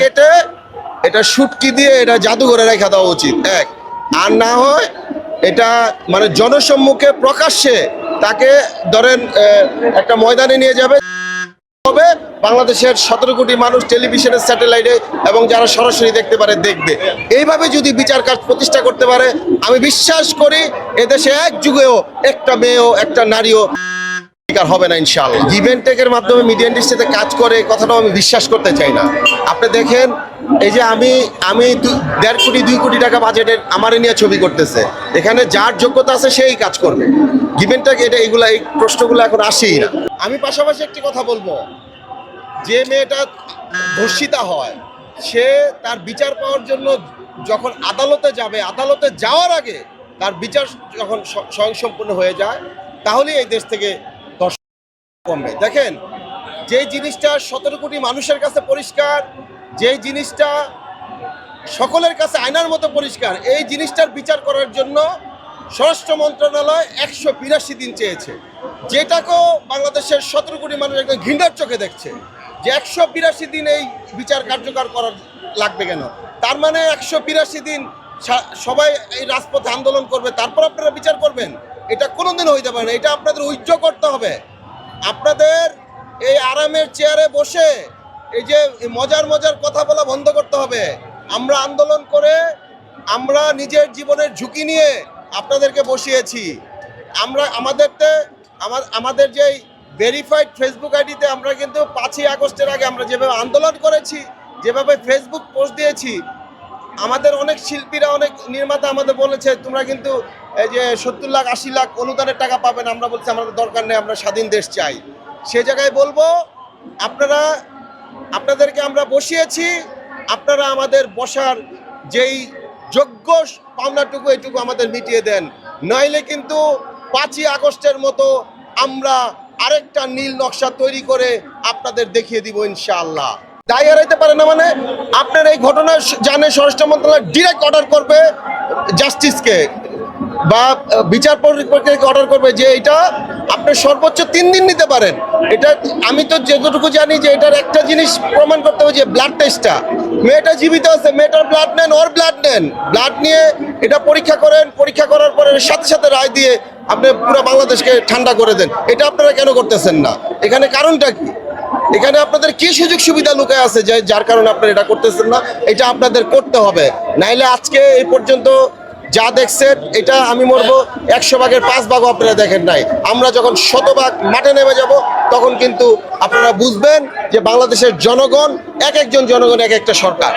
কেটে এটা শুটকি দিয়ে এটা জাদুঘরে রেখা দেওয়া উচিত। এক। আর না হয় এটা মানে জনসম্মুখে প্রকাশ্যে তাকে ধরেন একটা ময়দানে নিয়ে যাবে। হবে বাংলাদেশের সতেরো কোটি মানুষ টেলিভিশনের স্যাটেলাইটে এবং যারা সরাসরি দেখতে পারে, দেখবে। এইভাবে যদি বিচার কাজ প্রতিষ্ঠা করতে পারে, আমি বিশ্বাস করি এদেশে এক যুগেও একটা মেয়েও, একটা নারীও হবে না ইনশাআল্লাহ। গিভেন টেকের মাধ্যমে মিডিয়া ইন্ডাস্ট্রিতে কাজ করে কথাটাও আমি বিশ্বাস করতে চাই না। আপনি দেখেন, এই যে আমি আমি দেড় কোটি, দুই কোটি টাকা বাজেটের আমারে নিয়ে ছবি করতেছে। এখানে যার যোগ্যতা আছে সেই কাজ করবে। গিভেন টেক এটা এগুলা এই প্রশ্নগুলো এখন আসেই না। আমি পাশাপাশি একটি কথা বলব। যে মেয়েটা ধর্ষিতা হয়, সে তার বিচার পাওয়ার জন্য যখন আদালতে যাবে, আদালতে যাওয়ার আগে তার বিচার যখন স্বয়ংসম্পূর্ণ হয়ে যায়, তাহলেই এই দেশ থেকে কমবে। দেখেন, যে জিনিসটা সতেরো কোটি মানুষের কাছে পরিষ্কার যেই জিনিসটা সকলের কাছে আয়নার মতো পরিষ্কার, এই জিনিসটার বিচার করার জন্য স্বরাষ্ট্র মন্ত্রণালয় একশো বিরাশি দিন চেয়েছে। যেটাকেও বাংলাদেশের সতেরো কোটি মানুষ একদম ঘৃণার চোখে দেখছে, যে একশো বিরাশি দিন এই বিচার কার্যকর করার লাগবে কেন? তার মানে একশো বিরাশি দিন সবাই এই রাজপথে আন্দোলন করবে, তারপর আপনারা বিচার করবেন? এটা কোনোদিন হইতে পারে না, এটা আপনাদের ঐক্য করতে হবে। আপনাদের এই আরামের চেয়ারে বসে এই যে মজার মজার কথা বলা বন্ধ করতে হবে। আমরা আন্দোলন করে আমরা নিজের জীবনের ঝুঁকি নিয়ে আপনাদেরকে বসিয়েছি। আমরা আমাদেরতে আমাদের যে ভেরিফাইড ফেসবুক আইডিতে আমরা কিন্তু পাঁচই আগস্টের আগে আমরা যেভাবে আন্দোলন করেছি, যেভাবে ফেসবুক পোস্ট দিয়েছি আমাদের অনেক শিল্পীরা, অনেক নির্মাতা আমাদের বলেছে, তোমরা কিন্তু এই যে সত্তর লাখ, আশি লাখ অনুদানের টাকা পাবেন আমরা বলছি, আমাদের দরকার নেই, আমরা স্বাধীন দেশ চাই। সে জায়গায় বলব, আপনারা, আপনাদেরকে আমরা বসিয়েছি, আপনারা আমাদের বসার যেই যোগ্য পাওনাটুকু, এটুকু আমাদের মিটিয়ে দেন। নইলে কিন্তু পাঁচই আগস্টের মতো আমরা আরেকটা নীল নকশা তৈরি করে আপনাদের দেখিয়ে দিব ইনশাআল্লাহ। দায় এড়াইতে পারে না মানে আপনার এই ঘটনা জানে স্বরাষ্ট্র মন্ত্রণালয় ডিরেক্ট অর্ডার করবে জাস্টিসকে বা বিচার পরিপ্রেক্ষিতকে অর্ডার করবে যে এটা আপনি সর্বোচ্চ তিন দিন নিতে পারেন। এটা আমি তো যতটুকু জানি যে এটার একটা জিনিস প্রমাণ করতে হবে যে ব্লাড টেস্টটা মেয়েটা জীবিত আছে, মেয়েটার ব্লাড নেন, ওর ব্লাড নেন। ব্লাড নিয়ে এটা পরীক্ষা করেন, পরীক্ষা করার পরে সাথে সাথে রায় দিয়ে আপনি পুরো বাংলাদেশকে ঠান্ডা করে দেন। এটা আপনারা কেন করতেছেন না? এখানে কারণটা কি? এখানে আপনাদের কি সুযোগ সুবিধা লুকায় আছে যে যার কারণে আপনারা এটা করতেছেন না? এটা আপনাদের করতে হবে। নাইলে আজকে এই পর্যন্ত যা দেখছেন, এটা আমি মরবো একশো ভাগের পাঁচ ভাগও আপনারা দেখেন নাই। আমরা যখন শতভাগ মাঠে নেমে যাব, তখন কিন্তু আপনারা বুঝবেন যে বাংলাদেশের জনগণ, এক একজন জনগণ, এক একটা সরকার।